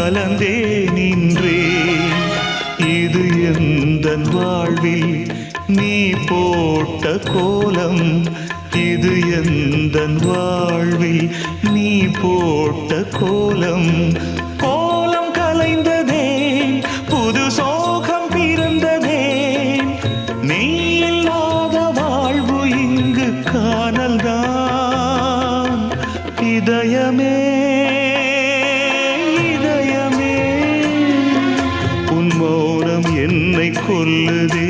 கலந்தே நின்றேன் இது எந்த வாழ்வில் நீ போட்ட கோலம்? இது எந்த வாழ்வில் நீ போட்ட கோலம்? கோலம் கலைந்ததே புது சோகம் பிறந்ததே. நீ இல்லாத வாழ்வு இங்கு காணல்தான். இதயமே என்னை கொல்லுதே.